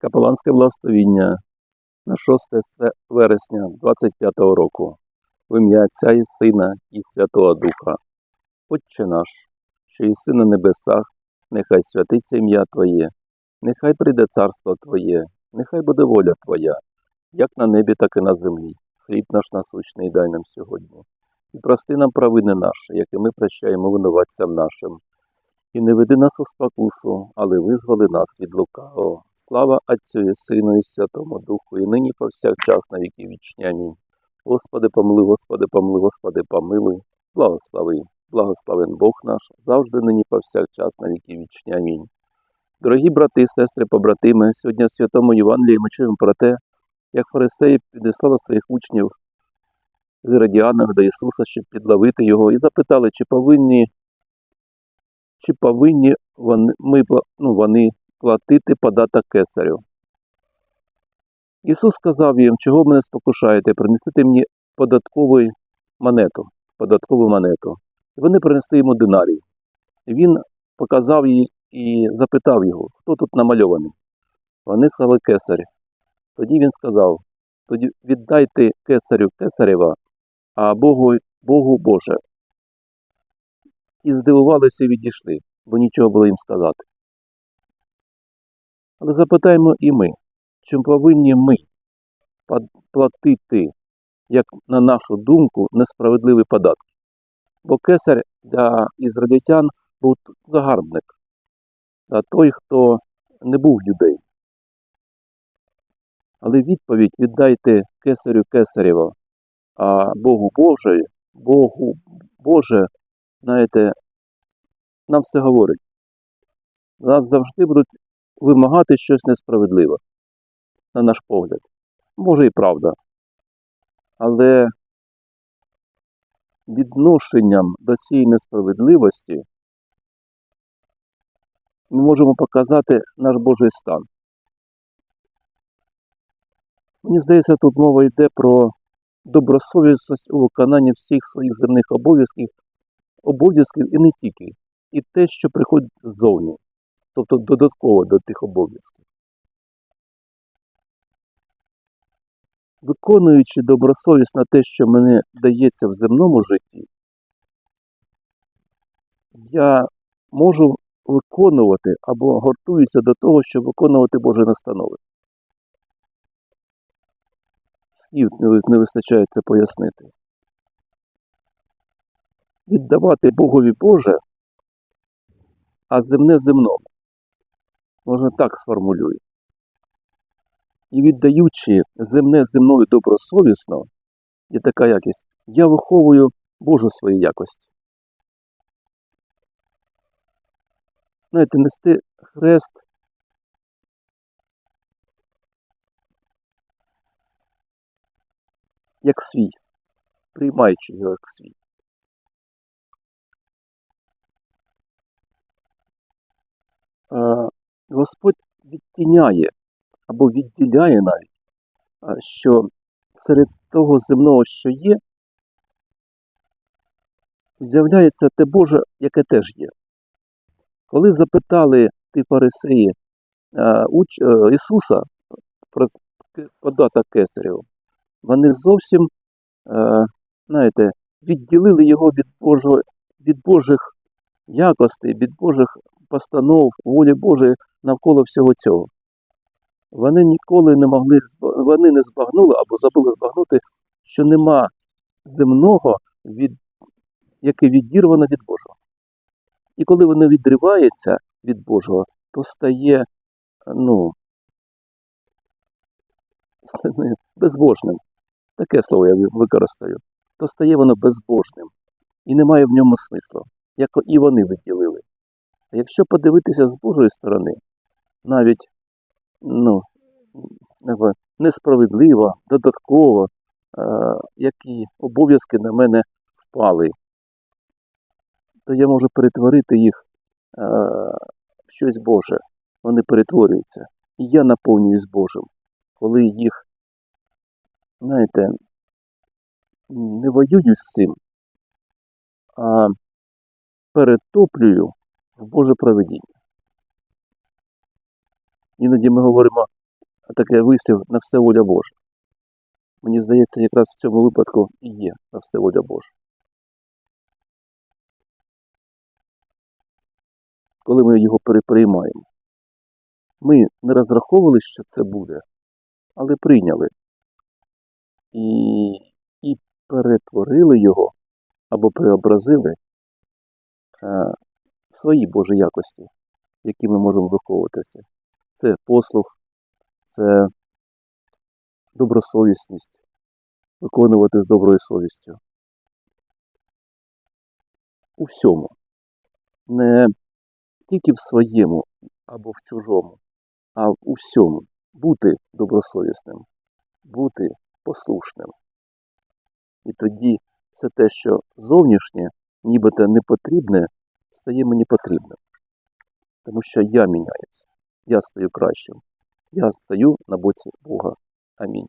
Капеланське благословіння на 6 вересня 25-го року. В ім'я Отця і Сина і Святого Духа. Отче наш, що єси на небесах, нехай святиться ім'я Твоє, нехай прийде царство Твоє, нехай буде воля Твоя, як на небі, так і на землі. Хліб наш насущний дай нам сьогодні. І прости нам провини наші, як і ми прощаємо винуватцям нашим. І не веди нас у спокусу, але визволи нас від лукавого. Слава Отцю і Сину і Святому Духу, і нині повсякчас на віки вічні. Амінь. Господи, помилуй, Господи, помилуй, Господи, помилуй, благослови, благословен Бог наш, завжди нині повсякчас на віки вічні. Амінь. Дорогі брати сестри, побратими, сьогодні в Святому Євангелії ми чуємо про те, як фарисеї підіслали своїх учнів з Іродіанами до Ісуса, щоб підловити його, і запитали, чи повинні чи повинні вони, ми, ну, вони платити податок кесарю. Ісус сказав їм, чого мене спокушаєте, принесите мені податкову монету, податкову монету. І вони принесли йому динарій. Він показав її і запитав його, хто тут намальований. Вони сказали кесарь. Тоді він сказав, тоді віддайте кесарю кесарева, а Богу, Богу Боже. І здивувалися і відійшли, бо нічого було їм сказати. Але запитаємо і ми, чи повинні ми платити, як на нашу думку, несправедливі податки? Бо кесар для ізраїльтян був загарбник, а той, хто не був юдей. Але відповідь віддайте кесарю кесарєва, а Богу Боже, Богу Боже, знаєте, нам все говорить. Нас завжди будуть вимагати щось несправедливе, на наш погляд. Може і правда. Але відношенням до цієї несправедливості ми можемо показати наш Божий стан. Мені здається, тут мова йде про добросовісність у виконанні всіх своїх земних обов'язків, обов'язків і не тільки, і те, що приходить ззовні, тобто додатково до тих обов'язків. Виконуючи добросовісно те, що мені дається в земному житті, я можу виконувати або гортуюся до того, щоб виконувати Божі настанови. Слів не вистачає це пояснити. Віддавати Богові Боже, а земне земному. Можна так сформулюю. І віддаючи земне земною добросовісно, є така якість, я виховую Божу свої якості. Знаєте, нести хрест як свій, приймаючи його як свій. Господь відтіняє або відділяє навіть, що серед того земного, що є, з'являється те Боже, яке теж є. Коли запитали ті фарисеї е, Ісуса про податок кесарів, вони зовсім, знаєте, відділили його від, Божого, від Божих якостей, від Божих постанов, волі Божої навколо всього цього. Вони ніколи не могли, вони не збагнули або забули збагнути, що нема земного, від, яке відірвано від Божого. І коли воно відривається від Божого, то стає ну, безбожним. Таке слово я використаю. То стає воно безбожним і немає в ньому смислу, як і вони виділили. А якщо подивитися з Божої сторони, навіть ну, несправедливо, додатково, е, які обов'язки на мене впали, то я можу перетворити їх е, в щось Боже. Вони перетворюються. І я наповнююсь Божим, коли їх, знаєте, не воюю з цим, а перетоплюю в Боже проведіння. Іноді ми говоримо, таке вислів на все воля Божа. Мені здається, якраз в цьому випадку і є на все воля Божа. Коли ми його переприймаємо, ми не розраховували, що це буде, але прийняли і, і перетворили його або преобразили е, свої Божі якості, які ми можемо виховуватися. Це послух, це добросовісність, виконувати з доброю совістю. У всьому. Не тільки в своєму або в чужому, а у всьому. Бути добросовісним, бути послушним. І тоді все те, що зовнішнє, нібито не потрібне, стає мені потрібним. Тому що я міняюся, я стаю кращим, я стаю на боці Бога. Амінь.